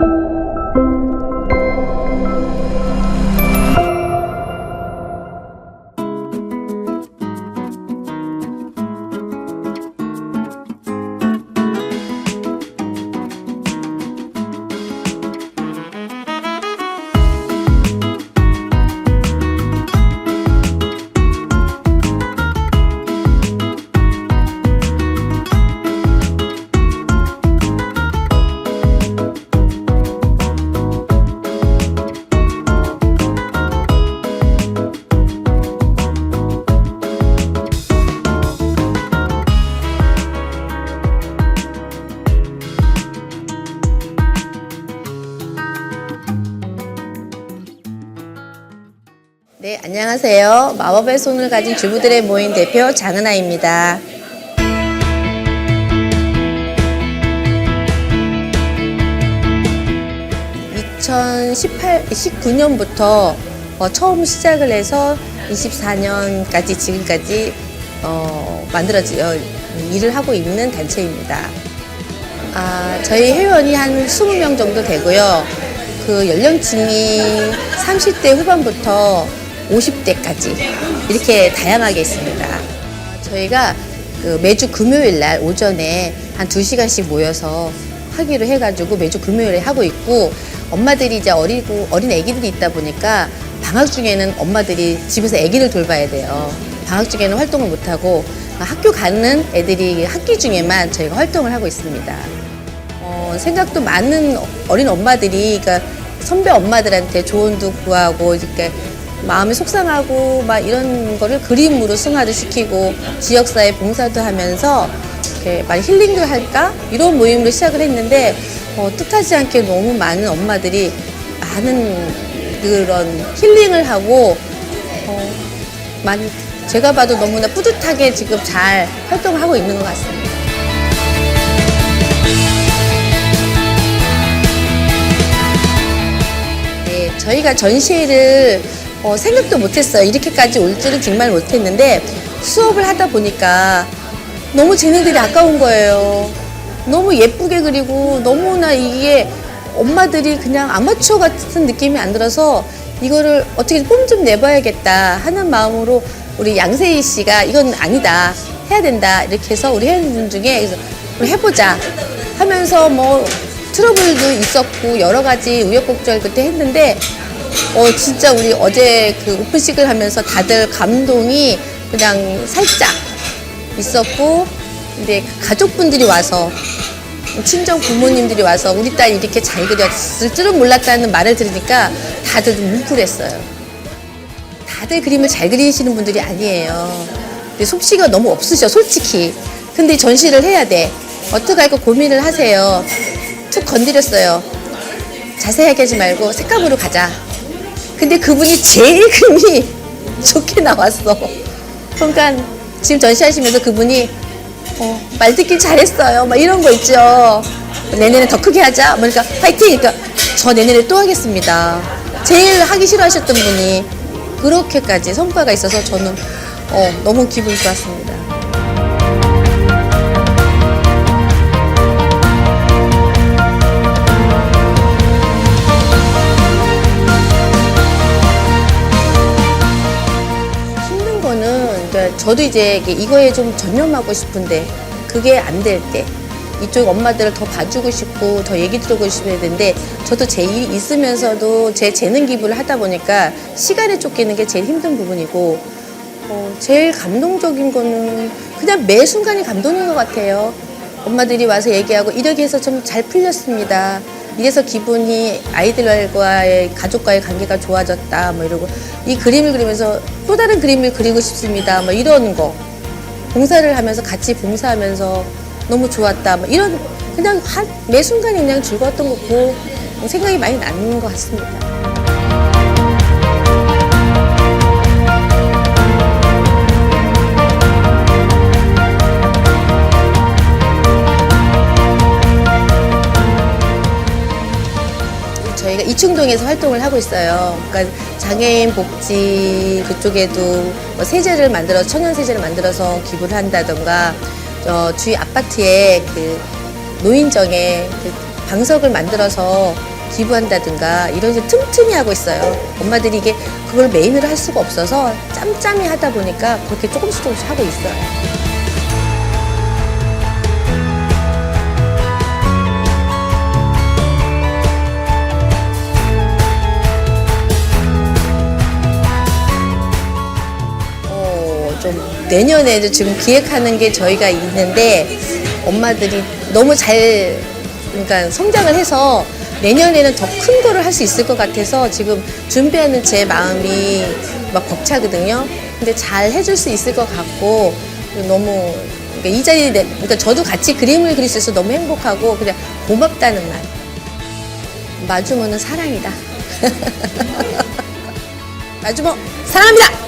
you 네, 안녕하세요. 마법의 손을 가진 주부들의 모임 대표 장은아입니다. (2018) 19년부터 어, 처음 시작을 해서 24년까지 지금까지 어, 만들어지 어, 일을 하고 있는 단체입니다. 아, 저희 회원이 한 20명 정도 되고요. 그 연령층이 30대 후반부터 50대까지 이렇게 다양하게 있습니다. 저희가 그 매주 금요일 날 오전에 한 2시간씩 모여서 하기로 해가지고 매주 금요일에 하고 있고 엄마들이 이제 어리고 어린 아기들이 있다 보니까 방학 중에는 엄마들이 집에서 아기를 돌봐야 돼요. 방학 중에는 활동을 못 하고 학교 가는 애들이 학기 중에만 저희가 활동을 하고 있습니다. 어, 생각도 많은 어린 엄마들이 그러니까 선배 엄마들한테 조언도 구하고 이렇게 마음이 속상하고 막 이런 거를 그림으로 승화를 시키고 지역사회 봉사도 하면서 이렇게 많이 힐링도 할까 이런 모임으로 시작을 했는데 어, 뜻하지 않게 너무 많은 엄마들이 많은 그런 힐링을 하고 어, 많이 제가 봐도 너무나 뿌듯하게 지금 잘 활동을 하고 있는 것 같습니다. 네, 저희가 전시회를 어, 생각도 못했어요. 이렇게까지 올 줄은 정말 못했는데 수업을 하다 보니까 너무 재능들이 아까운 거예요. 너무 예쁘게 그리고 너무나 이게 엄마들이 그냥 아마추어 같은 느낌이 안 들어서 이거를 어떻게 폼좀 내봐야겠다 하는 마음으로 우리 양세희 씨가 이건 아니다 해야 된다 이렇게 해서 우리 회원분 중에 그래서 우리 해보자 하면서 뭐 트러블도 있었고 여러 가지 우여곡절 그때 했는데 어 진짜 우리 어제 그 오픈식을 하면서 다들 감동이 그냥 살짝 있었고 근데 가족분들이 와서 친정 부모님들이 와서 우리 딸 이렇게 잘 그렸을 줄은 몰랐다는 말을 들으니까 다들 좀 뭉클했어요. 다들 그림을 잘 그리시는 분들이 아니에요. 근데 솜씨가 너무 없으셔, 솔직히. 근데 전시를 해야 돼. 어떻게 할까 고민을 하세요. 툭 건드렸어요. 자세하게 하지 말고 색감으로 가자. 근데 그분이 제일 그림이 좋게 나왔어. 그러니까 지금 전시하시면서 그분이 어, 말 듣길 잘했어요. 막 이런 거 있죠. 내년에 더 크게 하자. 뭐 그러니까 파이팅! 그러니까 저 내년에 또 하겠습니다. 제일 하기 싫어하셨던 분이 그렇게까지 성과가 있어서 저는 어, 너무 기분이 좋았습니다. 저도 이제 이거에 좀 전념하고 싶은데 그게 안 될 때 이쪽 엄마들을 더 봐주고 싶고 더 얘기 들어보고 싶어야 되는데 저도 제 일이 있으면서도 제 재능 기부를 하다 보니까 시간에 쫓기는 게 제일 힘든 부분이고 어, 제일 감동적인 거는 그냥 매 순간이 감동인 것 같아요. 엄마들이 와서 얘기하고 이렇게 해서 좀 잘 풀렸습니다. 이래서 기분이 아이들과의 가족과의 관계가 좋아졌다. 뭐 이러고 이 그림을 그리면서 또 다른 그림을 그리고 싶습니다. 뭐 이런 거 봉사를 하면서 같이 봉사하면서 너무 좋았다. 뭐 이런 그냥 한, 매 순간이 그냥 즐거웠던 거고 생각이 많이 나는 것 같습니다. 이충동에서 활동을 하고 있어요. 그러니까 장애인 복지 그쪽에도 뭐 세제를 만들어 천연 세제를 만들어서 기부를 한다던가 어, 주위 아파트에 그 노인정에 그 방석을 만들어서 기부한다든가 이런 식으로 틈틈이 하고 있어요. 엄마들이 이게 그걸 메인으로 할 수가 없어서 짬짬이 하다 보니까 그렇게 조금씩 조금씩 하고 있어요. 좀 내년에도 지금 기획하는 게 저희가 있는데 엄마들이 너무 잘 그러니까 성장을 해서 내년에는 더 큰 거를 할 수 있을 것 같아서 지금 준비하는 제 마음이 막 벅차거든요. 근데 잘 해줄 수 있을 것 같고 너무 그러니까 이 자리에 내- 그러니까 저도 같이 그림을 그릴 수 있어서 너무 행복하고 그냥 고맙다는 말. 마주모는 사랑이다. 마주모 사랑합니다.